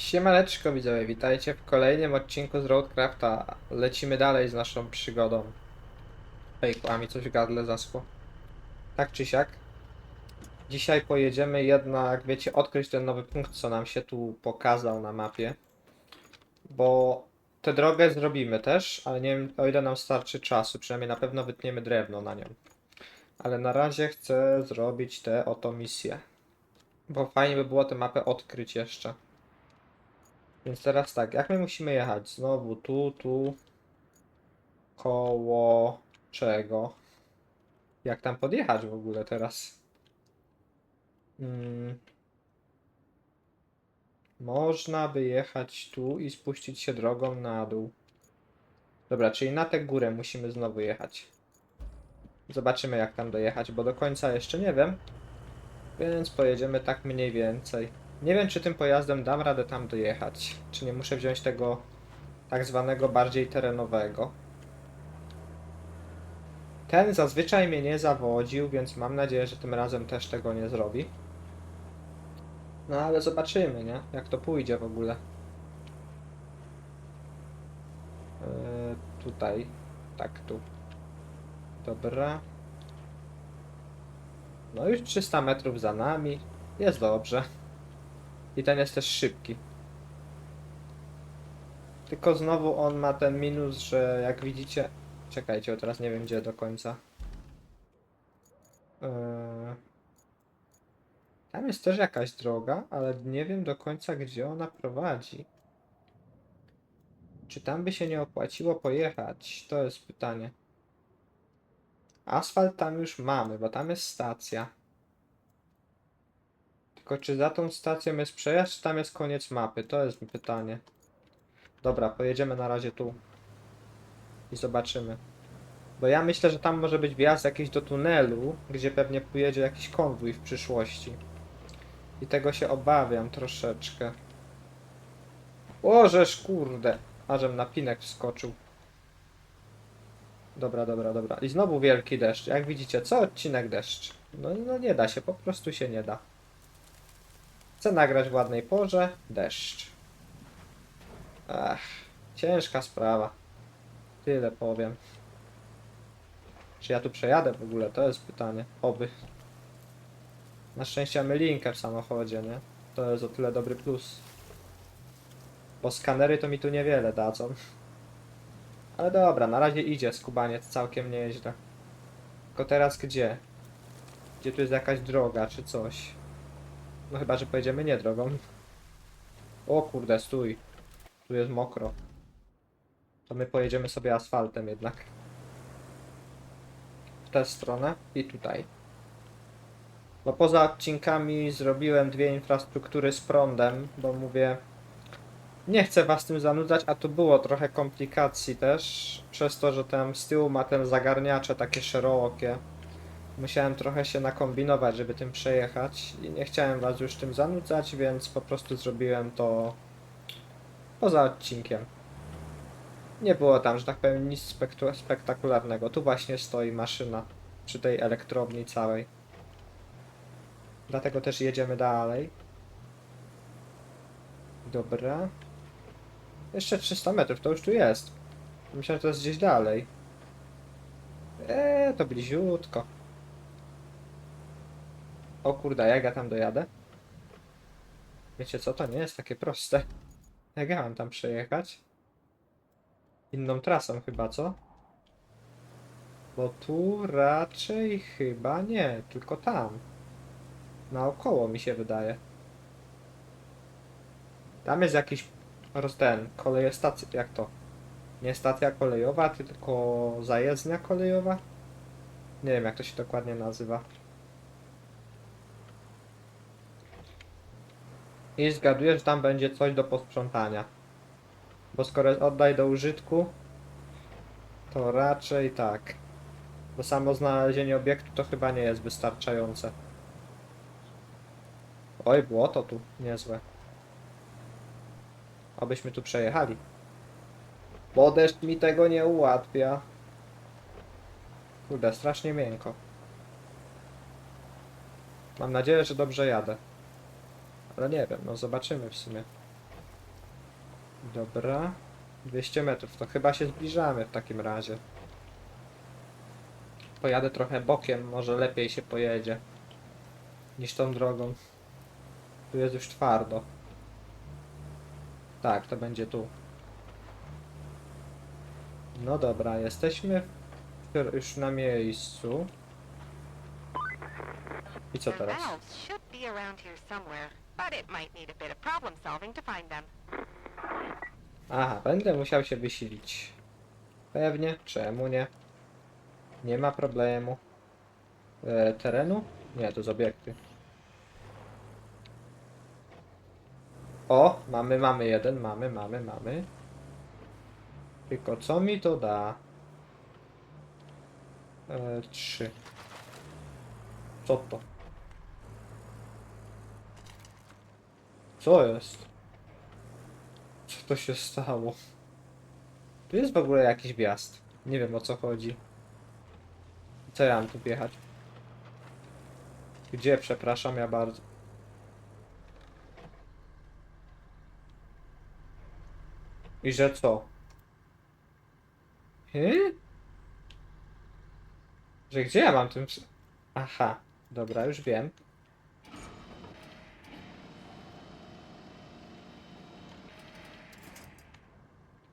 Siemaneczko widzowie, witajcie w kolejnym odcinku z Roadcrafta. Lecimy dalej z naszą przygodą. Fejku, a mi coś w gardle zaschło. Tak czy siak. Dzisiaj pojedziemy jednak, wiecie, odkryć ten nowy punkt, co nam się tu pokazał na mapie. Bo tę drogę zrobimy też, ale nie wiem o ile nam starczy czasu, przynajmniej na pewno wytniemy drewno na nią. Ale na razie chcę zrobić tę oto misję. Bo fajnie by było tę mapę odkryć jeszcze. Więc teraz tak, jak my musimy jechać? Znowu tu, tu, koło czego? Jak tam podjechać w ogóle teraz? Mm. Można by jechać tu i spuścić się drogą na dół. Dobra, czyli na tę górę musimy znowu jechać. Zobaczymy jak tam dojechać, bo do końca jeszcze nie wiem. Więc pojedziemy tak mniej więcej. Nie wiem, czy tym pojazdem dam radę tam dojechać. Czy nie muszę wziąć tego tak zwanego bardziej terenowego. Ten zazwyczaj mnie nie zawodził, więc mam nadzieję, że tym razem też tego nie zrobi. No ale zobaczymy, nie? Jak to pójdzie w ogóle. Eee, tutaj. Tak, tu. Dobra. No już 300 metrów za nami. Jest dobrze. I ten jest też szybki. Tylko znowu on ma ten minus, że jak widzicie... Czekajcie, bo teraz nie wiem gdzie do końca. Eee, Tam jest też jakaś droga, ale nie wiem do końca gdzie ona prowadzi. Czy tam by się nie opłaciło pojechać? To jest pytanie. Asfalt tam już mamy, bo tam jest stacja. Tylko czy za tą stacją jest przejazd, czy tam jest koniec mapy? To jest pytanie. Dobra, pojedziemy na razie tu. I zobaczymy. Bo ja myślę, że tam może być wjazd jakiś do tunelu, gdzie pewnie pojedzie jakiś konwój w przyszłości. I tego się obawiam troszeczkę. Łożesz, kurde. Ażem na pinek wskoczył. Dobra, dobra, dobra. I znowu wielki deszcz. Jak widzicie, co odcinek deszcz. No, no nie da się, po prostu się nie da. Chcę nagrać w ładnej porze. Deszcz. Ach, ciężka sprawa. Tyle powiem. Czy ja tu przejadę w ogóle? To jest pytanie. Oby. Na szczęście mamy linkę w samochodzie, nie? To jest o tyle dobry plus. Bo skanery to mi tu niewiele dadzą. Ale dobra, na razie idzie skubaniec całkiem nieźle. Tylko teraz gdzie? Gdzie tu jest jakaś droga czy coś? No chyba, że pojedziemy nie drogą. O kurde, stój. Tu jest mokro. To my pojedziemy sobie asfaltem jednak. W tę stronę i tutaj. Bo poza odcinkami zrobiłem dwie infrastruktury z prądem, bo mówię, nie chcę was tym zanudzać, a tu było trochę komplikacji też, przez to, że tam z tyłu ma ten zagarniacze takie szerokie. Musiałem trochę się nakombinować, żeby tym przejechać i nie chciałem was już tym zanudzać, więc po prostu zrobiłem to poza odcinkiem. Nie było tam, że tak powiem, nic spektakularnego. Tu właśnie stoi maszyna przy tej elektrowni całej. Dlatego też jedziemy dalej. Dobra. Jeszcze 300 metrów, to już tu jest. Myślałem, że to jest gdzieś dalej. Eee, to bliziutko. O kurde, jak ja tam dojadę? Wiecie co, to nie jest takie proste. Jak ja mam tam przejechać? Inną trasą chyba, co? Bo tu raczej chyba nie, tylko tam. Naokoło mi się wydaje. Tam jest jakiś ten, koleje stacja, jak to? Nie stacja kolejowa, tylko zajezdnia kolejowa? Nie wiem jak to się dokładnie nazywa. I zgaduję, że tam będzie coś do posprzątania. Bo skoro oddaj do użytku, to raczej tak. Bo samo znalezienie obiektu to chyba nie jest wystarczające. Oj, błoto tu niezłe. Obyśmy tu przejechali. Bo deszcz mi tego nie ułatwia. Kurde, strasznie miękko. Mam nadzieję, że dobrze jadę. Ale nie wiem, no zobaczymy w sumie. Dobra. 200 metrów, to chyba się zbliżamy w takim razie. Pojadę trochę bokiem, może lepiej się pojedzie niż tą drogą. Tu jest już twardo. Tak, to będzie tu. No dobra, jesteśmy już na miejscu. I co teraz? But it might need a bit of problem solving to find them. Aha, będę musiał się wysilić. Pewnie, czemu nie? Nie ma problemu. E, terenu? Nie, to z obiekty. O, mamy, mamy jeden, mamy, mamy, mamy. Tylko co mi to da? E, trzy. Co to? Co jest? Co to się stało? Tu jest w ogóle jakiś wjazd. Nie wiem o co chodzi. Co ja mam tu wjechać? Gdzie, przepraszam, ja bardzo. I że co? Hy? Że gdzie ja mam tym... Aha, dobra, już wiem.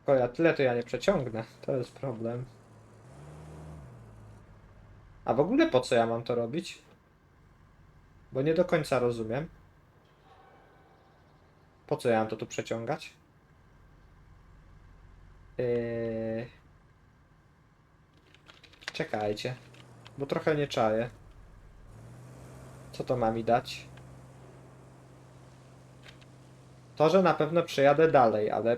Tylko ja tyle to ja nie przeciągnę. To jest problem. A w ogóle po co ja mam to robić? Bo nie do końca rozumiem. Po co ja mam to tu przeciągać? Yy... Czekajcie. Bo trochę nie czaję. Co to ma mi dać? To, że na pewno przejadę dalej, ale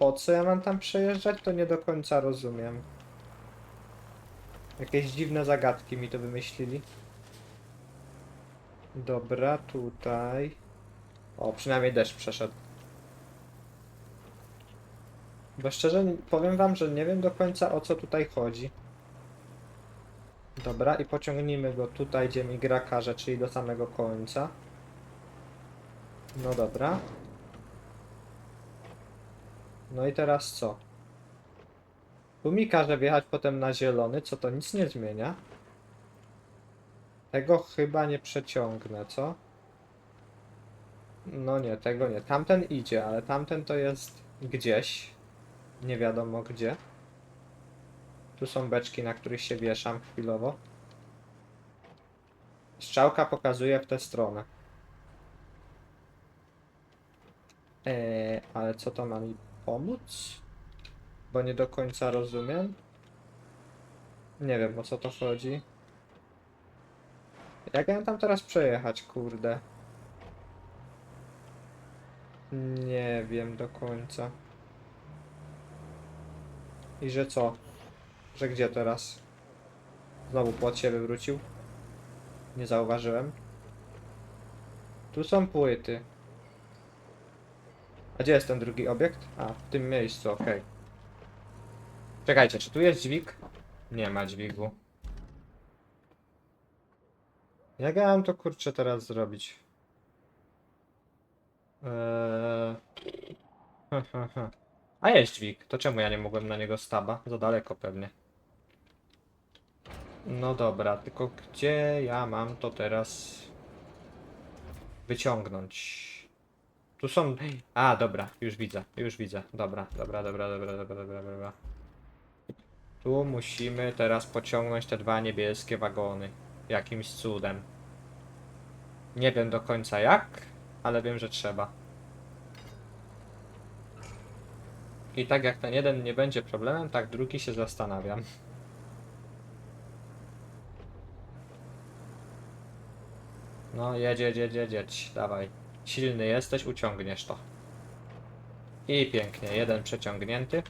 po co ja mam tam przejeżdżać, to nie do końca rozumiem. Jakieś dziwne zagadki mi to wymyślili. Dobra, tutaj. O, przynajmniej deszcz przeszedł. Bo szczerze powiem wam, że nie wiem do końca o co tutaj chodzi. Dobra, i pociągnijmy go tutaj, gdzie mi gra każe, czyli do samego końca. No dobra. No i teraz co? Tu mi każe wjechać potem na zielony, co to nic nie zmienia. Tego chyba nie przeciągnę, co? No nie, tego nie. Tamten idzie, ale tamten to jest gdzieś. Nie wiadomo gdzie. Tu są beczki, na których się wieszam chwilowo. Strzałka pokazuje w tę stronę. Eee, ale co to ma mi pomóc? Bo nie do końca rozumiem. Nie wiem o co to chodzi. Jak ja tam teraz przejechać, kurde? Nie wiem do końca. I że co? Że gdzie teraz? Znowu płot się wywrócił. Nie zauważyłem. Tu są płyty. A gdzie jest ten drugi obiekt? A, w tym miejscu, okej. Czekajcie, czy tu jest dźwig? Nie ma dźwigu. Jak ja mam to kurczę teraz zrobić? Eee... A jest dźwig, to czemu ja nie mogłem na niego staba? Za daleko pewnie. No dobra, tylko gdzie ja mam to teraz wyciągnąć? Tu są. A, dobra, już widzę, już widzę. Dobra, dobra, dobra, dobra, dobra, dobra, dobra. Tu musimy teraz pociągnąć te dwa niebieskie wagony. Jakimś cudem. Nie wiem do końca jak, ale wiem, że trzeba. I tak jak ten jeden nie będzie problemem, tak drugi się zastanawiam. No, jedź, jedź, jedź, jedź. Dawaj. Silny jesteś, uciągniesz to. I pięknie, jeden przeciągnięty.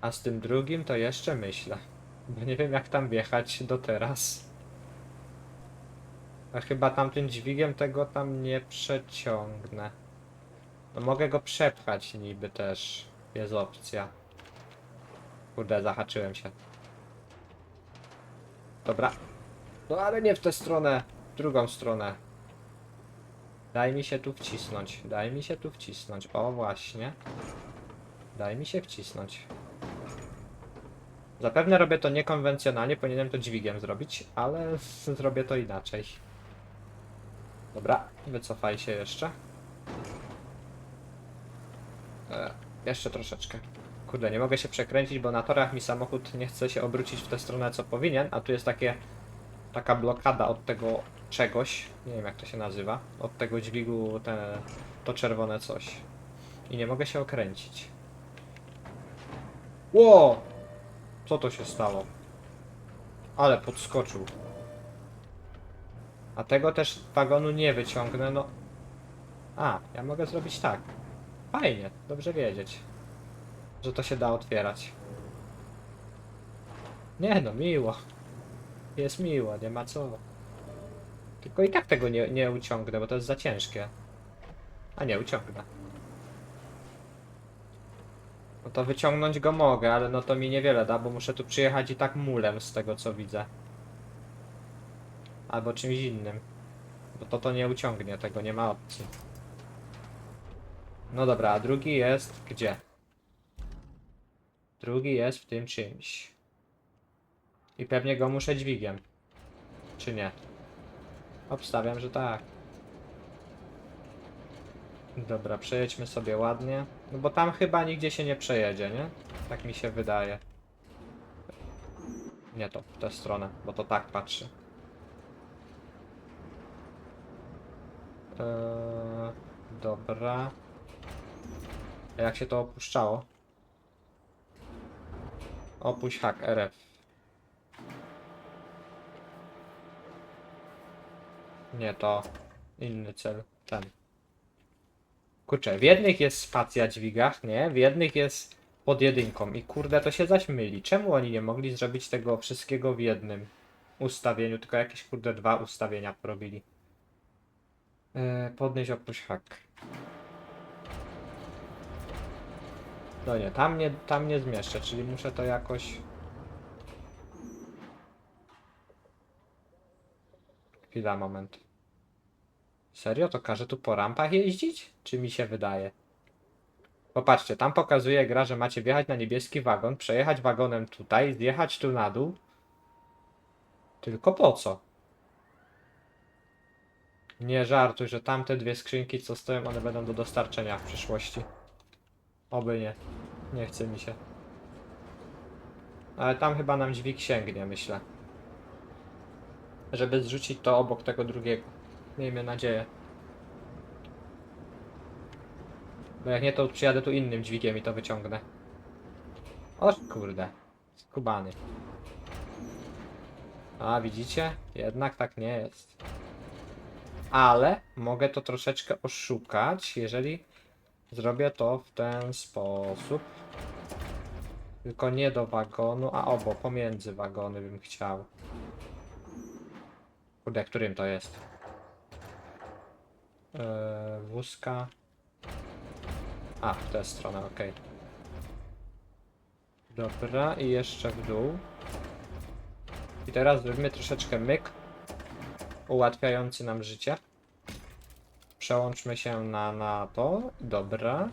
A z tym drugim to jeszcze myślę. Bo nie wiem jak tam wjechać do teraz. A chyba tamtym dźwigiem tego tam nie przeciągnę. No mogę go przepchać niby też. Jest opcja. Kurde, zahaczyłem się. Dobra. No ale nie w tę stronę. W drugą stronę. Daj mi się tu wcisnąć. Daj mi się tu wcisnąć. O właśnie. Daj mi się wcisnąć. Zapewne robię to niekonwencjonalnie, powinienem to dźwigiem zrobić, ale zrobię to inaczej. Dobra, wycofaj się jeszcze. E, jeszcze troszeczkę. Kurde, nie mogę się przekręcić, bo na torach mi samochód nie chce się obrócić w tę stronę, co powinien, a tu jest takie taka blokada od tego czegoś, nie wiem jak to się nazywa, od tego dźwigu te, to czerwone coś. I nie mogę się okręcić. Ło! Co to się stało? Ale podskoczył. A tego też wagonu nie wyciągnę, no. A, ja mogę zrobić tak. Fajnie, dobrze wiedzieć, że to się da otwierać. Nie no, miło. Jest miło, nie ma co. Tylko i tak tego nie, nie uciągnę, bo to jest za ciężkie. A nie, uciągnę. No to wyciągnąć go mogę, ale no to mi niewiele da, bo muszę tu przyjechać i tak mulem z tego co widzę. Albo czymś innym. Bo to to nie uciągnie, tego nie ma opcji. No dobra, a drugi jest gdzie? Drugi jest w tym czymś. I pewnie go muszę dźwigiem. Czy nie? Obstawiam, że tak. Dobra, przejedźmy sobie ładnie. No bo tam chyba nigdzie się nie przejedzie, nie? Tak mi się wydaje. Nie to, w tę stronę, bo to tak patrzy. Eee, dobra. A jak się to opuszczało? Opuść hak RF. Nie, to inny cel. Ten. Kurczę, w jednych jest spacja dźwigach, nie? W jednych jest pod jedynką. I kurde, to się zaś myli. Czemu oni nie mogli zrobić tego wszystkiego w jednym ustawieniu, tylko jakieś kurde dwa ustawienia porobili? Eee, podnieść opuść hak. No nie, tam nie, tam nie zmieszczę, czyli muszę to jakoś... Chwila, moment. Serio? To każe tu po rampach jeździć? Czy mi się wydaje? Popatrzcie, tam pokazuje gra, że macie wjechać na niebieski wagon, przejechać wagonem tutaj, zjechać tu na dół. Tylko po co? Nie żartuj, że tamte dwie skrzynki, co stoją, one będą do dostarczenia w przyszłości. Oby nie. Nie chce mi się. Ale tam chyba nam dźwig sięgnie, myślę. Żeby zrzucić to obok tego drugiego. Miejmy nadzieję. Bo jak nie, to przyjadę tu innym dźwigiem i to wyciągnę. O kurde. Skubany. A, widzicie? Jednak tak nie jest. Ale mogę to troszeczkę oszukać, jeżeli zrobię to w ten sposób. Tylko nie do wagonu, a obo, pomiędzy wagony bym chciał. Kurde, którym to jest? Eee, wózka. A, w tę stronę, ok. Dobra, i jeszcze w dół. I teraz zrobimy troszeczkę myk, ułatwiający nam życie. Przełączmy się na, na to. Dobra.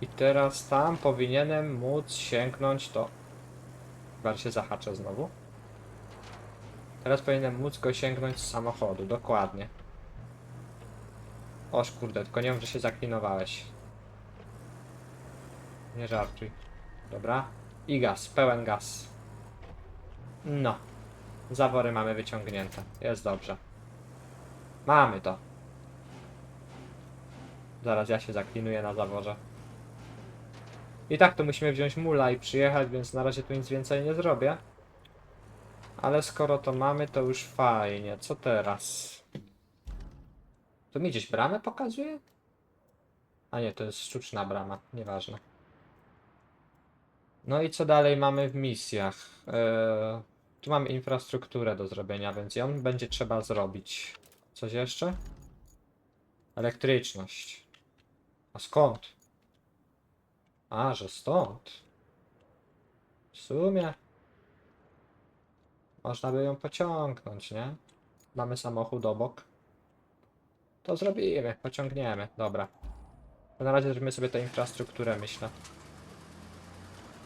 I teraz tam powinienem móc sięgnąć to. Chyba się zahaczę znowu. Teraz powinienem móc go sięgnąć z samochodu, dokładnie. Oż kurde, tylko nie wiem, że się zaklinowałeś. Nie żartuj. Dobra. I gaz, pełen gaz. No. Zawory mamy wyciągnięte. Jest dobrze. Mamy to. Zaraz ja się zaklinuję na zaworze. I tak to musimy wziąć mula i przyjechać, więc na razie tu nic więcej nie zrobię. Ale skoro to mamy, to już fajnie. Co teraz? To mi gdzieś bramę pokazuje? A nie, to jest sztuczna brama. Nieważne. No i co dalej mamy w misjach? Eee, tu mamy infrastrukturę do zrobienia, więc ją będzie trzeba zrobić. Coś jeszcze? Elektryczność. A skąd? A, że stąd. W sumie. Można by ją pociągnąć, nie? Mamy samochód obok. To zrobimy, pociągniemy, dobra. To na razie zrobimy sobie tę infrastrukturę, myślę.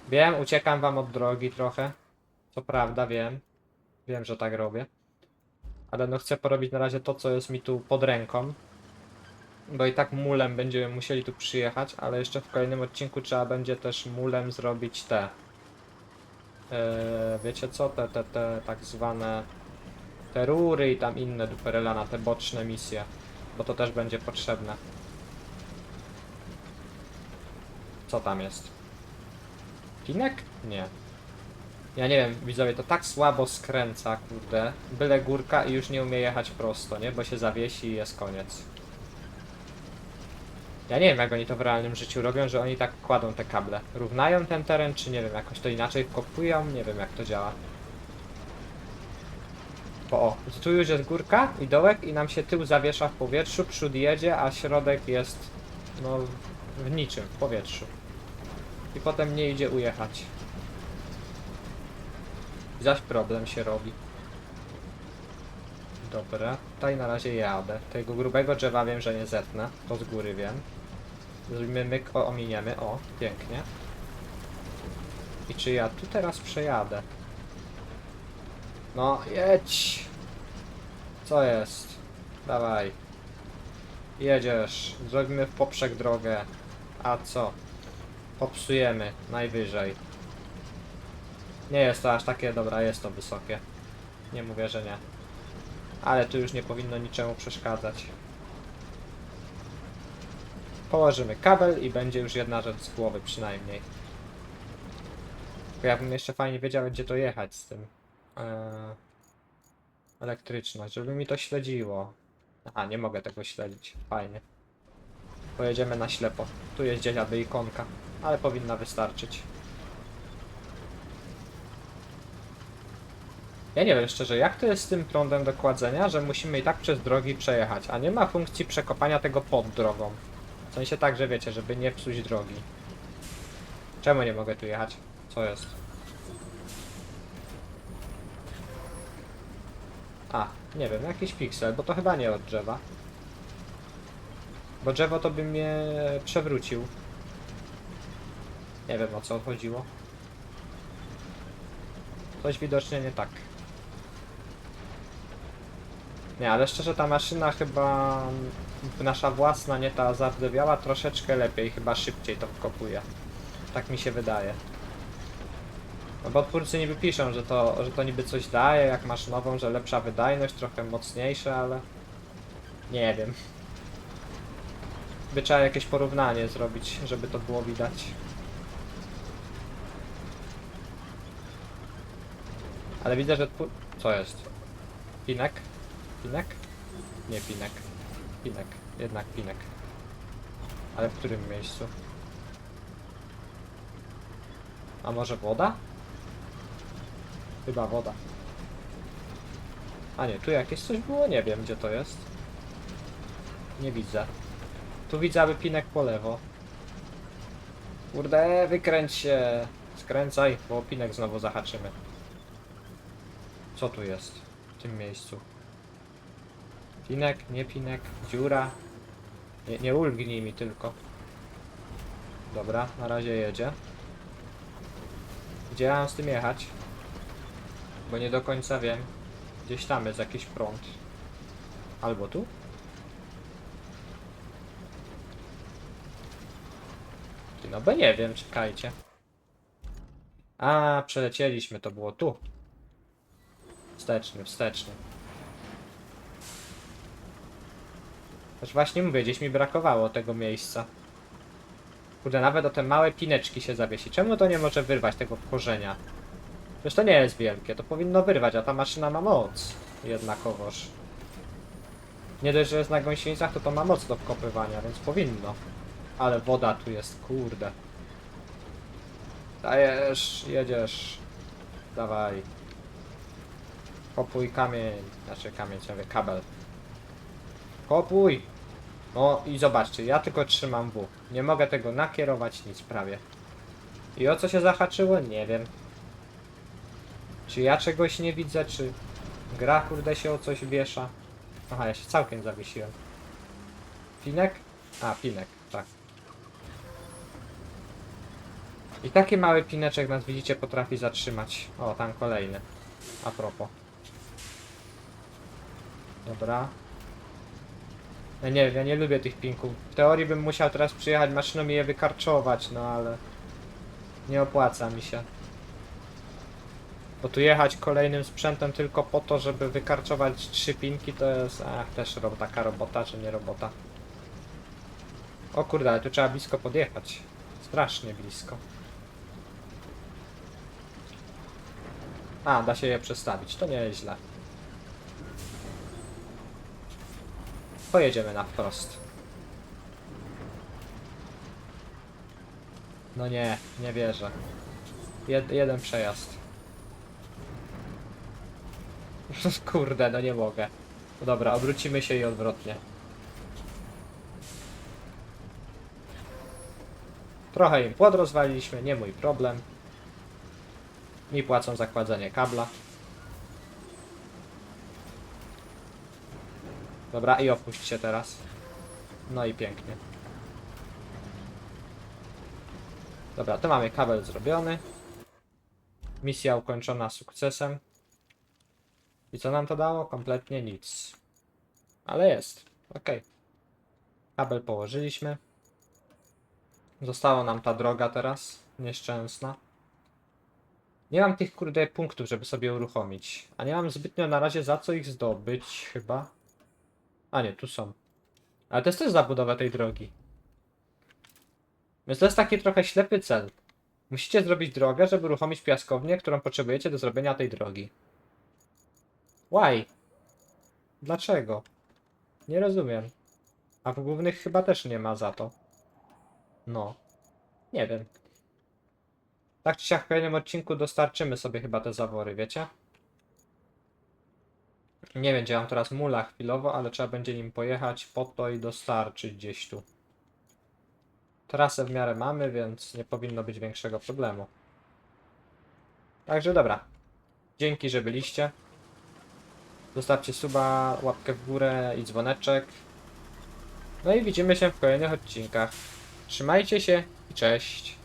Wiem, uciekam wam od drogi trochę. Co prawda, wiem. Wiem, że tak robię. Ale no chcę porobić na razie to, co jest mi tu pod ręką. Bo i tak mulem będziemy musieli tu przyjechać, ale jeszcze w kolejnym odcinku trzeba będzie też mulem zrobić te. Eee, wiecie co? Te, te, te tak zwane te rury i tam inne duperela na te boczne misje. Bo to też będzie potrzebne. Co tam jest? Pinek? Nie. Ja nie wiem, widzowie, to tak słabo skręca, kurde. Byle górka i już nie umie jechać prosto, nie? Bo się zawiesi i jest koniec. Ja nie wiem, jak oni to w realnym życiu robią, że oni tak kładą te kable. Równają ten teren, czy nie wiem, jakoś to inaczej kopują? Nie wiem, jak to działa. Bo o, tu już jest górka i dołek i nam się tył zawiesza w powietrzu, przód jedzie, a środek jest, no, w niczym, w powietrzu. I potem nie idzie ujechać. Zaś problem się robi. Dobra, tutaj na razie jadę. Tego grubego drzewa wiem, że nie zetnę. To z góry wiem. Zrobimy myk, ominiemy. O, pięknie. I czy ja tu teraz przejadę? No, jedź! Co jest? Dawaj. Jedziesz. Zrobimy w poprzek drogę. A co? Popsujemy. Najwyżej. Nie jest to aż takie, dobra, jest to wysokie. Nie mówię, że nie. Ale tu już nie powinno niczemu przeszkadzać. Położymy kabel i będzie już jedna rzecz z głowy przynajmniej. Ja bym jeszcze fajnie wiedział, gdzie to jechać z tym. Eee, elektryczność, żeby mi to śledziło. Aha, nie mogę tego śledzić. Fajnie. Pojedziemy na ślepo. Tu jest gdzieś aby ikonka, ale powinna wystarczyć. Ja nie wiem szczerze, jak to jest z tym prądem do kładzenia, że musimy i tak przez drogi przejechać, a nie ma funkcji przekopania tego pod drogą. W sensie tak, że wiecie, żeby nie psuć drogi. Czemu nie mogę tu jechać? Co jest? A, nie wiem, jakiś piksel, bo to chyba nie od drzewa. Bo drzewo to by mnie przewrócił. Nie wiem o co chodziło. Coś widocznie nie tak. Nie, ale szczerze ta maszyna chyba nasza własna, nie ta zardowiała, troszeczkę lepiej, chyba szybciej to wkopuje. Tak mi się wydaje. No bo twórcy niby piszą, że to, że to niby coś daje, jak masz nową, że lepsza wydajność, trochę mocniejsze, ale nie wiem. By trzeba jakieś porównanie zrobić, żeby to było widać. Ale widzę, że. Co jest? Pinek? Pinek? Nie pinek. Pinek. Jednak pinek. Ale w którym miejscu? A może woda? Chyba woda. A nie, tu jakieś coś było? Nie wiem, gdzie to jest. Nie widzę. Tu widzę, aby pinek po lewo. Kurde, wykręć się. Skręcaj, bo pinek znowu zahaczymy. Co tu jest? W tym miejscu. Pinek, nie pinek, dziura. Nie, nie ulgnij mi tylko. Dobra, na razie jedzie. Gdzie mam z tym jechać? Bo nie do końca wiem. Gdzieś tam jest jakiś prąd. Albo tu? No bo nie wiem, czekajcie. A, przelecieliśmy, to było tu. Wsteczny, wsteczny. Też właśnie mówię, gdzieś mi brakowało tego miejsca. Kurde, nawet o te małe pineczki się zawiesi. Czemu to nie może wyrwać tego korzenia? Przecież to nie jest wielkie, to powinno wyrwać, a ta maszyna ma moc. Jednakowoż. Nie dość, że jest na gąsienicach, to to ma moc do wkopywania, więc powinno. Ale woda tu jest, kurde. Dajesz, jedziesz. Dawaj. Kopuj kamień, znaczy kamień, mówię, kabel. Kopuj! No i zobaczcie, ja tylko trzymam W. Nie mogę tego nakierować, nic prawie. I o co się zahaczyło? Nie wiem. Czy ja czegoś nie widzę, czy gra kurde się o coś wiesza? Aha, ja się całkiem zawiesiłem. Pinek? A, pinek, tak. I taki mały pineczek nas widzicie potrafi zatrzymać. O, tam kolejny. A propos. Dobra. Ja nie, ja nie lubię tych pinków. W teorii bym musiał teraz przyjechać maszyną i je wykarczować, no ale... Nie opłaca mi się. Bo tu jechać kolejnym sprzętem tylko po to, żeby wykarczować trzy pinki, to jest... Ach, też ro taka robota, czy nie robota. O kurde, ale tu trzeba blisko podjechać. Strasznie blisko. A, da się je przestawić, to nie jest źle. Pojedziemy na wprost. No nie, nie wierzę. Jed jeden przejazd. Kurde, no nie mogę. No dobra, obrócimy się i odwrotnie. Trochę im płot rozwaliliśmy, nie mój problem. Mi płacą za kładzenie kabla. Dobra, i opuść się teraz. No i pięknie. Dobra, to mamy kabel zrobiony. Misja ukończona sukcesem. I co nam to dało? Kompletnie nic. Ale jest. Ok. Kabel położyliśmy. Została nam ta droga teraz. Nieszczęsna. Nie mam tych kurde punktów, żeby sobie uruchomić. A nie mam zbytnio na razie za co ich zdobyć, chyba. A nie, tu są. Ale to jest też zabudowa tej drogi. Więc to jest taki trochę ślepy cel. Musicie zrobić drogę, żeby uruchomić piaskownię, którą potrzebujecie do zrobienia tej drogi. Why? Dlaczego? Nie rozumiem. A w głównych chyba też nie ma za to. No. Nie wiem. Tak czy siak w kolejnym odcinku dostarczymy sobie chyba te zawory, wiecie? Nie wiem, gdzie mam teraz mula chwilowo, ale trzeba będzie nim pojechać po to i dostarczyć gdzieś tu. Trasę w miarę mamy, więc nie powinno być większego problemu. Także dobra. Dzięki, że byliście. Zostawcie suba, łapkę w górę i dzwoneczek. No i widzimy się w kolejnych odcinkach. Trzymajcie się i cześć.